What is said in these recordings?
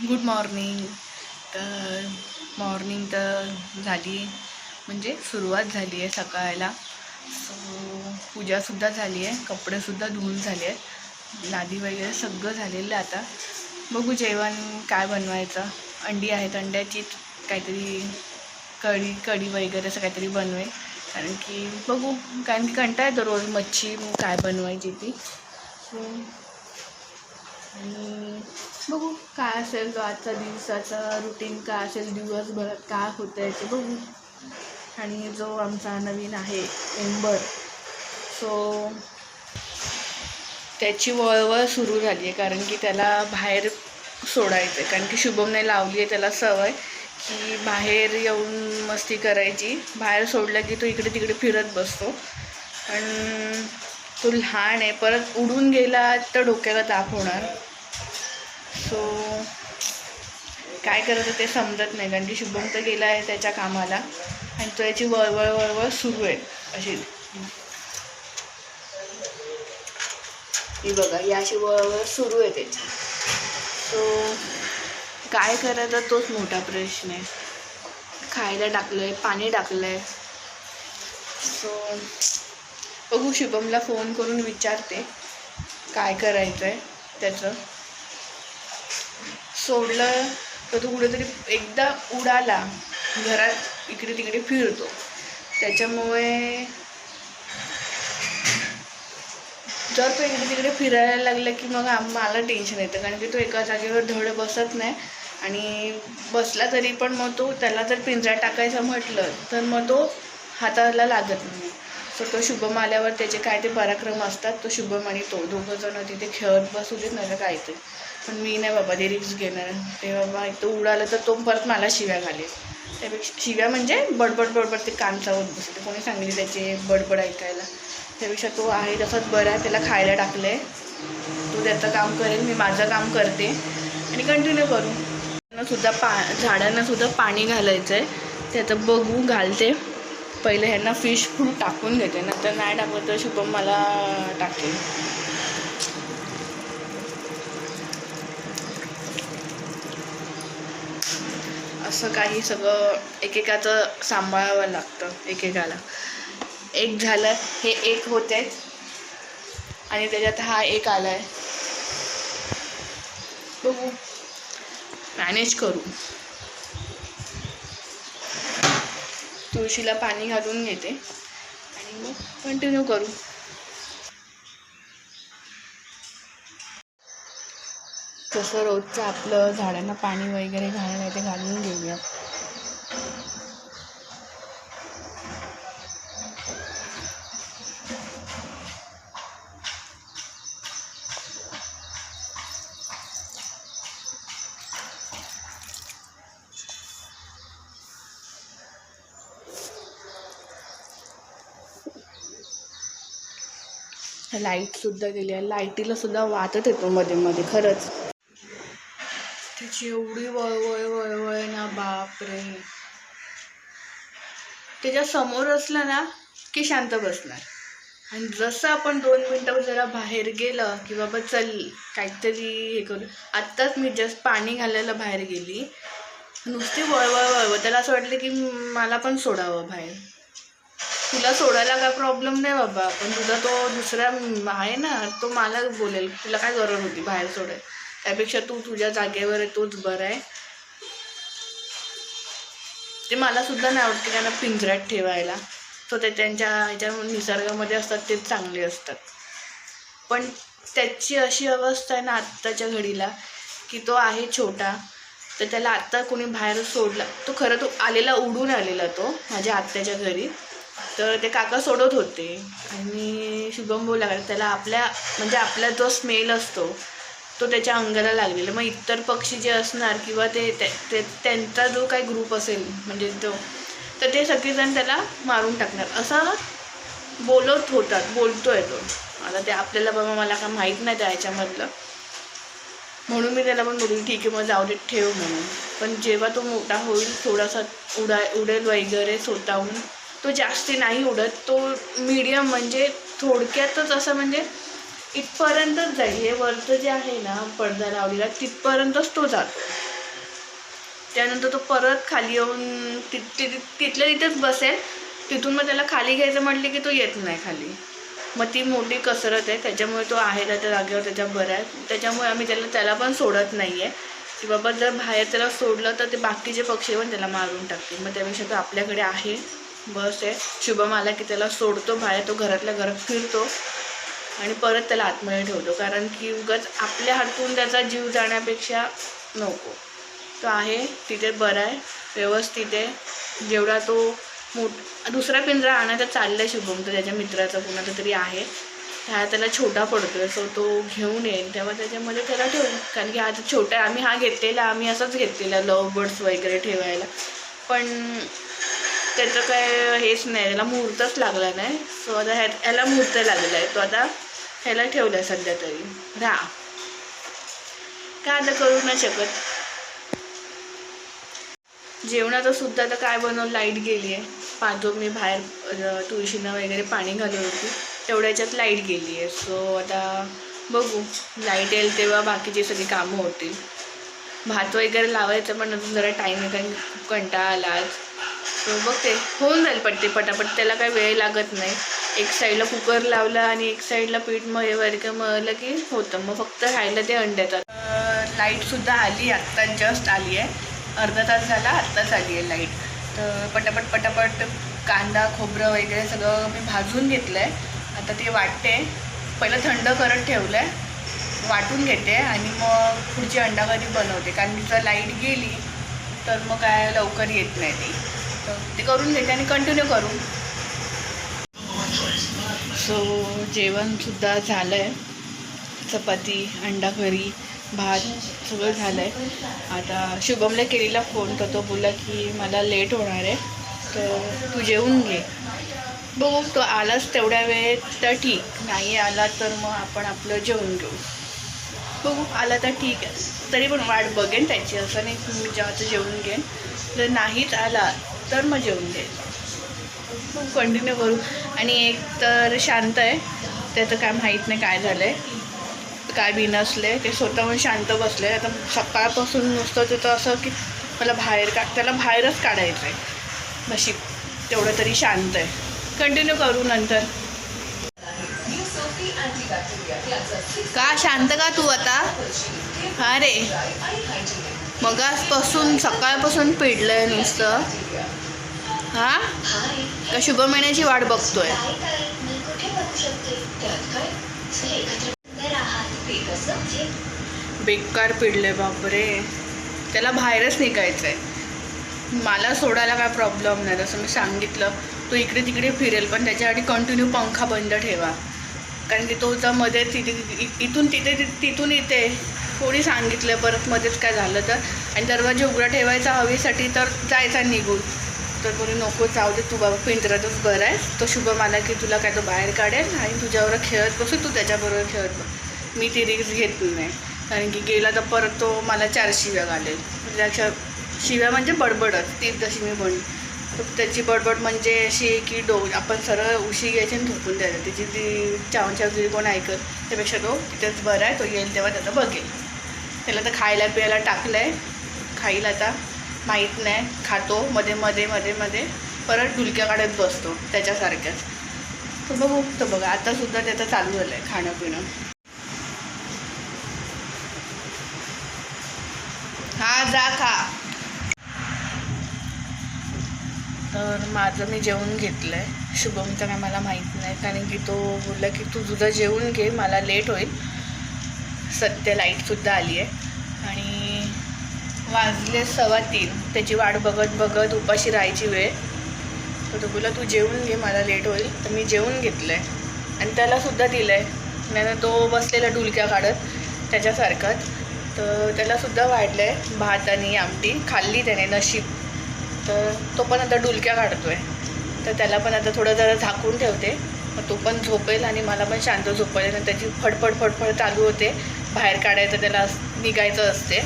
Good morning तर morning तर झाली म्हणजे सुरुवात झाली आहे सकाळला. सो पूजासुद्धा झाली आहे कपडेसुद्धा धुवून झाले आहेत. लादी वगैरे सगळं झालेलं आता. बघू जेवण काय बनवायचं. अंडी आहेत अंड्याची काहीतरी कढी कढी वगैरे असं काहीतरी बनवेल कारण की बघू कारण की कंटा येतो रोज मच्छी मग काय बनवायची ती. आणि बघू काय असेल तो आजचा दिवसाचा रुटीन काय असेल दिवसभरात काय होतं आहे ते बघू. आणि जो आमचा नवीन आहे मेंबर सो त्याची वळवळ सुरू झाली आहे कारण की त्याला बाहेर सोडायचं आहे कारण की शुभमने लावली आहे त्याला सवय की बाहेर येऊन मस्ती करायची. बाहेर सोडलं की तो इकडे तिकडे फिरत बसतो. पण तो लहान आहे परत उडून गेला तर डोक्याला ताप होणार. सो काय करायचं ते समजत नाही. कारण की शुभम तर गेला आहे त्याच्या कामाला. आणि तो याची वळवळ वळवळ सुरू आहे. अशी. ही बघा ही अशी वळवळ सुरू आहे त्याची. सो काय करायचा तोच मोठा प्रश्न आहे. खायला टाकलं आहे पाणी टाकलं आहे सो बघू शुभमला फोन करून विचारते. काय करायचं आहे त्याचं. सोडलं तर तो कुठेतरी एकदा उडाला घरात इकडे तिकडे फिरतो. त्याच्यामुळे जर तो इकडे तिकडे फिरायला लागला की मग मला टेन्शन येतं कारण की तो एका जागेवर धड बसत नाही आणि बसला तरी पण मग तो त्याला जर पिंजरा टाकायचं म्हटलं तर मग तो हाताला लागत नाही. सो तो शुभम आल्यावर त्याचे काय ते पराक्रम असतात तो शुभम आणि तो दोघं जण तिथे खेळत बसू देत नाही तर काय ते. पण मी नाही बाबा ते रिक्स घेणार. ते बाबा एक तो उडालं तर तो परत मला शिव्या घालेल. त्यापेक्षा शिव्या म्हणजे बडबड बडबड ते कान चावत बसते कोणी सांगितले त्याचे बडबड ऐकायला. त्यापेक्षा तो आहे तसाच बरा आहे त्याला खायला टाकलं आहे तो त्याचं काम करेल मी माझं काम करते. आणि कंटिन्यू करू. सुद्धा पा झाडांना सुद्धा पाणी घालायचं आहे त्याचं बघू घालते. पहिले ह्यांना फिश फूड टाकून घेते. नंतर नाही टाकलं तर शुभम मला टाकेल. असं काही सगळं एकेकाचं सांभाळावं लागतं एकेकाला. एक झालं हे एक होते आणि त्याच्यात हा एक आला आहे बघू. मॅनेज करू. तुळशीला पाणी घालून घेते आणि मग कंटिन्यू करू. तसं रोजचं आपलं झाडांना पाणी वगैरे घालणं आहे ते घालून घेऊया. लाईटसुद्धा गेली आहे. लाईटीला सुद्धा वाटत येतो मध्ये मध्ये खरंच. तिची एवढी वळवळ वळवळ ना बापरे. त्याच्यासमोर असलं ना की शांत बसणार. आणि जसं आपण दोन मिनटं जरा बाहेर गेलं की बाबा चल काहीतरी हे करू. आत्ताच मी जस्ट पाणी घालायला बाहेर गेली. नुसती वळवळ वळवळ. त्याला असं वाटलं की मला पण सोडावं बाहेर. तुला सोडायला काय प्रॉब्लेम नाही बाबा. पण तुझा तो दुसरा आहे ना तो मला बोलेल. तुला काय गरज होती बाहेर सोडायला? त्यापेक्षा तू तुझ्या जागेवर आहे तोच बरं आहे. ते मला सुद्धा नाही आवडते त्यांना पिंजऱ्यात ठेवायला. सो ते त्यांच्या ह्याच्या निसर्गामध्ये असतात तेच चांगले असतात. पण त्याची अशी अवस्था आहे ना आत्ताच्या घडीला की तो आहे छोटा तर त्याला आत्ता कोणी बाहेर सोडला तो खरं तो आलेला उडून आलेला तो माझ्या आत्याच्या घरी. तर ते काका सोडत होते. आणि शुभम बोला त्याला आपल्या म्हणजे आपला जो स्मेल असतो तो त्याच्या अंगाला लागलेला. मग इतर पक्षी जे असणार किंवा ते ते- त्यांचा जो काही ग्रुप असेल म्हणजे तो तर ते सगळेजण त्याला मारून टाकणार. असं बोलत होतात बोलतोय तो. आता ते आपल्याला बाबा मला काय माहीत नाही त्या ह्याच्यामधलं म्हणून मी त्याला पण बोलली ठीक आहे मग जाऊ दे ठेव म्हणून. पण जेव्हा तो मोठा होईल थोडासा उडा उडेल वगैरे स्वतःहून तो जास्ती नाही उडत. तो मीडियम म्हणजे थोडक्यातच असं म्हणजे इथपर्यंतच जाईल. हे वरचं जे आहे ना पडदा लावलेला तिथपर्यंतच तो जातो त्यानंतर तो परत खाली येऊन ति ति- तिथल्या तिथेच बसेल. तिथून मग त्याला खाली घ्यायचं म्हटले की तो येत नाही खाली. मग ती मोठी कसरत आहे. त्याच्यामुळे तो आहे त्या जागेवर त्याच्या बऱ्या आहे त्याच्यामुळे आम्ही त्याला त्याला पण सोडत नाही आहे की बाबा जर बाहेर त्याला सोडलं तर ते बाकीचे पक्षी पण त्याला मारून टाकतील. मग त्यापेक्षा तो आपल्याकडे आहे. बस आहे. शुभम आला की त्याला सोडतो बाहेर. तो घरातल्या घरात फिरतो. आणि परत त्याला आतमध्ये ठेवतो. कारण की उगाच आपल्या हातून त्याचा जीव जाण्यापेक्षा नको. तो आहे तिथे बरा आहे व्यवस्थित आहे. जेवढा तो मोठ दुसरा पिंजरा आणायचा चाललं आहे शुभम तर त्याच्या मित्राचा कुणाचा तरी आहे. हा त्याला छोटा पडतोय सो तो घेऊन येईल. तेव्हा त्याच्यामध्ये त्याला ठेवू कारण की हा तर छोटा आहे आम्ही हा घेतलेला आम्ही असंच घेतलेला लव बर्ड्स वगैरे ठेवायला. पण त्याचं काय हेच नाही त्याला मुहूर्तच लागला नाही. सो आता ह्या ह्याला मुहूर्त लागलेला आहे तो आता ह्याला ठेवलं आहे सध्या तरी. राहा. काय आता करू नाही शकत? जेवणाचं सुद्धा आता काय बनवलं? लाइट गेली आहे पाजो मी बाहेर तुळशीनं वगैरे पाणी घालत होती. तेवढ्याच्यात लाइट गेली आहे सो आता बघू. लाइट येईल तेव्हा बाकीची सगळी कामं होतील. भात वगैरे लावायचं पण अजून जरा टाईम आहे कारण कंटाळा आला आज. सो बघते. होऊन जाईल पटते पटापट. त्याला काही वेळ लागत नाही. एक साईडला कुकर लावला आणि एक साईडला पीठमध्ये वगैरे मळलं की होतं. मग फक्त राहिलं ते अंड्याचं लाईटसुद्धा आली आत्ता जस्ट आली आहे. अर्धा तास झाला आत्ताच आली आहे लाइट तर पटापट पटापट कांदा खोबरं वगैरे सगळं मी भाजून घेतलं आहे आता ते वाटते. पहिलं थंड करत ठेवलं आहे वाटून घेते आणि मग पुढची अंडाकरी बनवते. कारण तिचं लाइट गेली तर मग काय लवकर येत नाही ती. तर ते करून घेते आणि कंटिन्यू करू सो जेवणसुद्धा झालं आहे चपाती अंडा करी भात सगळं झालं आहे आता शुभमला केलेला फोन तर तो बोलला की मला लेट होणार आहे तर तू जेवून घे. बघू तो आलाच तेवढ्या वेळेत तर ठीक. नाही आला तर मग आपण आपलं जेवून घेऊ. बघू आला तर ठीक आहे. तरी पण वाट बघेन त्याची. असं नाही की मी जेव्हाचं जेवून घेईन. जर नाहीच आला तर मग जेवून घेईन कंटिन्यू करू. आणि एक तर शांत आहे. त्याचं काय माहीत नाही काय झालं आहे काय बिनसले ते स्वतःहून शांत बसले. आता सकाळपासून नुसतं तिथं असं की मला बाहेर का त्याला बाहेरच काढायचं आहे. नशीब तेवढं तरी शांत आहे. कंटिन्यू करू नंतर. का शांत का तू आता? हा रे मगासपासून सकाळपासून पिडलं आहे नुसतं. हा? का शुभ महिन्याची वाट बघतोय? बेकार पिडले बापरे. त्याला बाहेरच निघायचं आहे मला सोडायला काय प्रॉब्लेम नाही जसं मी सांगितलं. तो इकडे तिकडे फिरेल पण त्याच्यासाठी कंटिन्यू पंखा बंद ठेवा. कारण की तो जर मध्ये तिथे इथून तिथे तिथून इथे. कोणी सांगितलं परत मध्येच काय झालं तर? आणि दरवाजा उघडा ठेवायचा हवेसाठी तर जायचा निघून. तर कोणी नको जाऊ दे तू बाबा पिंजरातच बरं आहे तो शुभम आला की तुला काय तो बाहेर काढेल आणि तुझ्यावर खेळत बसू तू त्याच्याबरोबर खेळत बस. मी ती रिक्स घेत नाही. कारण की गेला तर परत तो मला चार शिव्या घालेल. म्हणजे त्याच्या शिव्या म्हणजे बडबडच ती तशी मी म्हण तर त्याची बडबड म्हणजे अशी आहे की डो आपण सरळ उशी घ्यायची आणि झोपून द्यायचं त्याची ती चावचावगिरी कोण ऐकत त्यापेक्षा तो तिथेच बरा आहे तो येईल तेव्हा त्याचा बघेल. त्याला तर खायला प्यायला टाकलं आहे खाईल आता. माहीत नाही. खातो मध्ये मध्ये मध्ये मध्ये. परत डुलक्या काढत बसतो त्याच्यासारख्याच तर बघू तर बघा. आतासुद्धा त्याचं चालू झालं आहे खाणं पिणं हा जा खा. तर माझं मी जेवून घेतलं आहे शुभम तर काय मला माहीत नाही कारण की तो बोलला की तू तुझं जेवून घे मला लेट होईल. सध्या लाईटसुद्धा आली आहे वाजले सव्वा तीन. त्याची वाट बघत बघत उपाशी राहायची वेळ. तर तो बोला तू जेवून घे मला लेट होईल. तर मी जेवून घेतलं आहे आणि त्यालासुद्धा दिलं आहे नाही तो बसलेला डुलक्या काढत त्याच्यासारखाच तर त्यालासुद्धा वाढलं आहे भात आणि आमटी. खाल्ली त्याने नशीब. तर तो पण आता डुलक्या काढतो आहे तर त्याला पण आता थोडं जरा झाकून ठेवते. मग तो पण झोपेल आणि मला पण शांत झोपेल आणि त्याची फडफड फडफड चालू होते. बाहेर काढायचं त्याला निघायचं असते.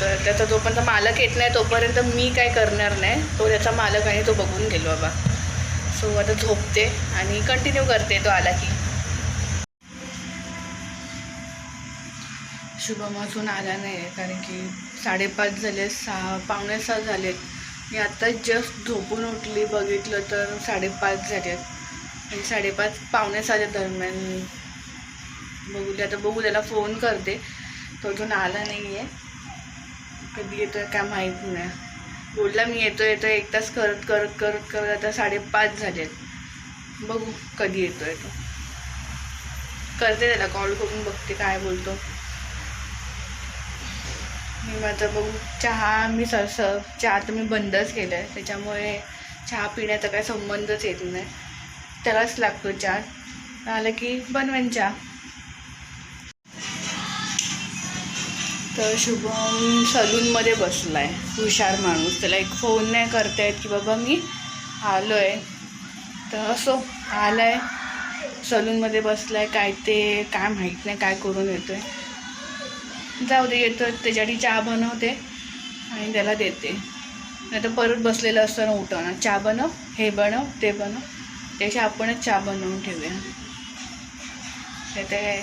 तर त्याचा जोपर्यंत मालक येत नाही तोपर्यंत मी काय करणार नाही. तो त्याचा मालक आणि तो बघून गेलो बाबा. सो आता झोपते आणि कंटिन्यू करते तो आला की. शुभम अजून आला नाही आहे कारण की साडेपाच झाले सहा पावणे सहा झालेत. मी आत्ताच जस्ट झोपून उठली बघितलं तर साडेपाच झालेत. आणि साडेपाच पावणे सहाच्या दरम्यान बघू दे आता बघू त्याला फोन करते. तो अजून आला नाही आहे कधी येतोय काय माहीत नाही. बोलला मी येतो येतो एक तास करत करत करत करत आता साडेपाच झालेत. बघू कधी येतोय तो. करते त्याला कॉल करून बघते काय बोलतो. मी मग बघू चहा मी सरस चहा तर मी बंदच केलं आहे त्याच्यामुळे चहा पिण्याचा काय संबंधच येत नाही. त्यालाच लागतो चहा. आलं की बनवेन चहा. तर शुभम सलूनमध्ये बसला आहे हुशार माणूस. त्याला एक फोन नाही करता येत की बाबा मी आलो आहे तर असो आला आहे सलूनमध्ये बसला आहे काय ते काय माहीत नाही काय करून येतो आहे जाऊ दे येतो त्याच्यासाठी चहा बनवते आणि त्याला देते. नाही तर परत बसलेलं असताना उठवणार. चहा बनव हे बनव ते बनव. त्याच्या आपणच चहा बनवून ठेवूया. ते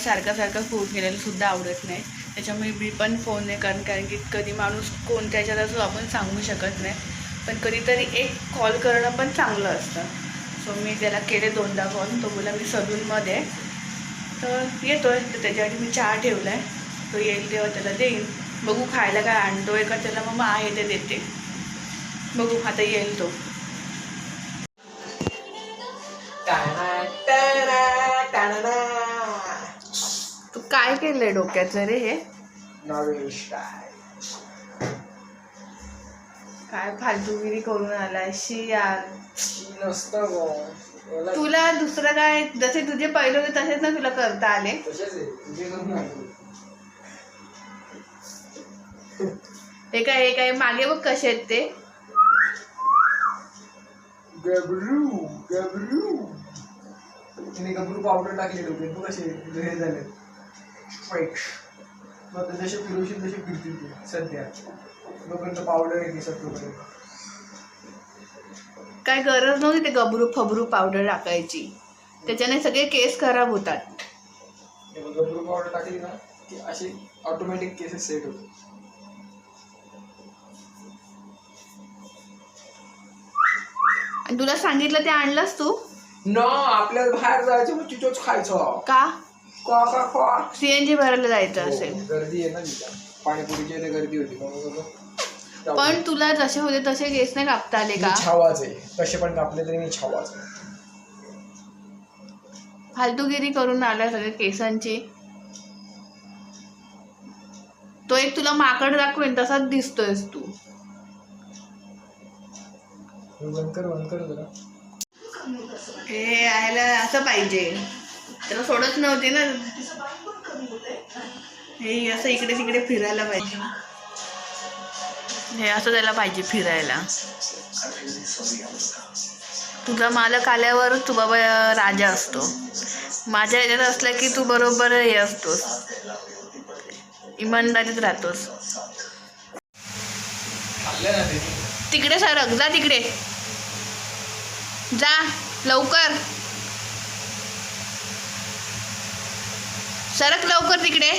सारखं सारखं फोन केलेलं सुद्धा आवडत नाही. त्याच्यामुळे मी पण फोन नाही कारण कारण की कधी माणूस कोणत्या ह्याच्यात असो आपण सांगू शकत नाही. पण कधीतरी एक कॉल करणं पण चांगलं असतं. सो मी त्याला केले दोनदा कॉल तो बोला मी सलूनमध्ये तर तर येतोय. तर त्याच्यासाठी मी चहा ठेवला आहे तो येईल तेव्हा त्याला देईन. बघू खायला काय आणतो आहे का त्याला? मग आहे ते देते. बघू आता येईल तो तू काय केलंय डोक्याचं रे हे? काय काय फालतूगिरी करून आलाय? शी यार नसतं गं. तुला दुसरं काय? जसे तुझे पहिले होते तसेच ना तुला करता आले. तसेच आहे. तुझे करून. हे काय हे काय? मागे बघ कसे आहेत ते. गबरू गबरू. तिने गबरू पावडर टाकली डोक्यात. तू कसे हे झाले मग जसे फिरवशील तसे फिरतील तू सध्या. डोक्यात पावडर आहे दिसत तोपर्यंत काय गरज नव्हती ते गबरू फबरू पावडर टाकायची. त्याच्याने सगळे केस खराब होतात. गबरू पावडर टाकली ना की अशी ऑटोमॅटिक केसेस सेट आणि तुला सांगितलं ते आणलंस तू? न आपल्याला बाहेर जायचं मग चिचोच खायचं. का? सीएनजी भरायला जायचं असेल. हो, गर्दी आहे ना तिथं. पाणीपुरीची इथे गर्दी होती. म्हणून जाऊ. पण तुला जसे होते तसे केस नाही कापता आले मी का? छावाच आहे. कसे पण कापले तरी मी छावाच आहे. फालतूगिरी करून आला सगळ्या केसांची. तो एक तुला माकड दाखवेन तसाच दिसतोयस तू. हे बंद कर बंद कर जरा. हे यायला असं पाहिजे. त्याला सोडत नव्हती ना. हे असं इकडे तिकडे फिरायला पाहिजे. हे असं त्याला पाहिजे फिरायला. तुझा मालक आल्यावर तू बाबा राजा असतो. माझ्या ह्याच्यात असला की तू बरोबर हे असतोस. इमानदारीत राहतोस. तिकडे सरक जा तिकडे. जा लवकर. सरक लवकर तिकडे.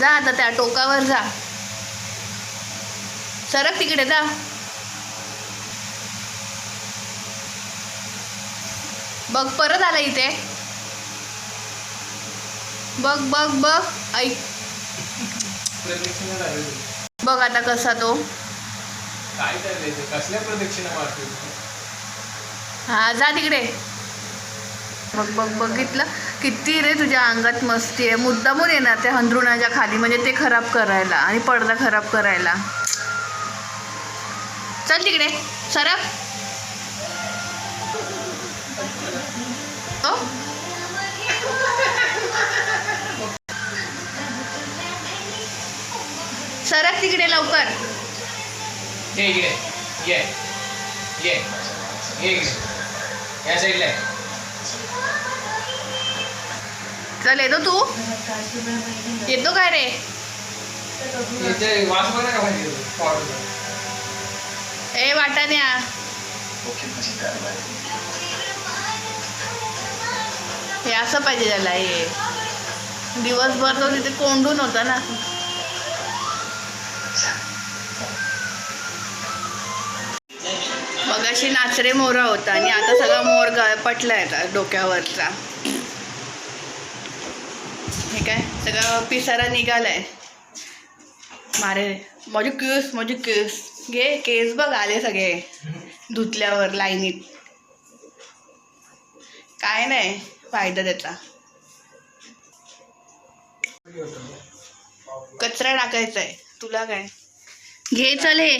जा आता त्या टोकावर जा. सरक तिकडे जा. बघ परत आला इथे. बघ बघ बघ ऐक. बघ आता कसा तो. काय चाललंय ते कसल्या प्रदक्षिणा मारते हा जा तिकडे. बघ बघ बघितलं? किती रे तुझ्या अंगात मस्ती आहे. मुद्दामून येणार त्या हंदरुणाच्या खाली म्हणजे ते खराब करायला आणि पडदा खराब करायला. चल तिकडे. सरक. हो? सरक तिकडे लवकर. इकडे ये ये ये इकडे या साईडला. चल येतो तू? येतो काय रे? पावडर. ए वाटाण्या. हे असं पाहिजे त्याला हे. दिवसभर तो तिथे कोंडून होता ना. मगाशी नाचरे मोरा होता आणि आता सगळा मोर ग पटला आता डोक्यावरचा. हे काय? सगळं पिसारा निघालाय. मारे माझे केस माझे केस घे केस बघ आले सगळे. धुतल्यावर लाईनीत. काय नाही फायदा त्याचा. कचरा टाकायचा आहे तुला काय? घे चल हे.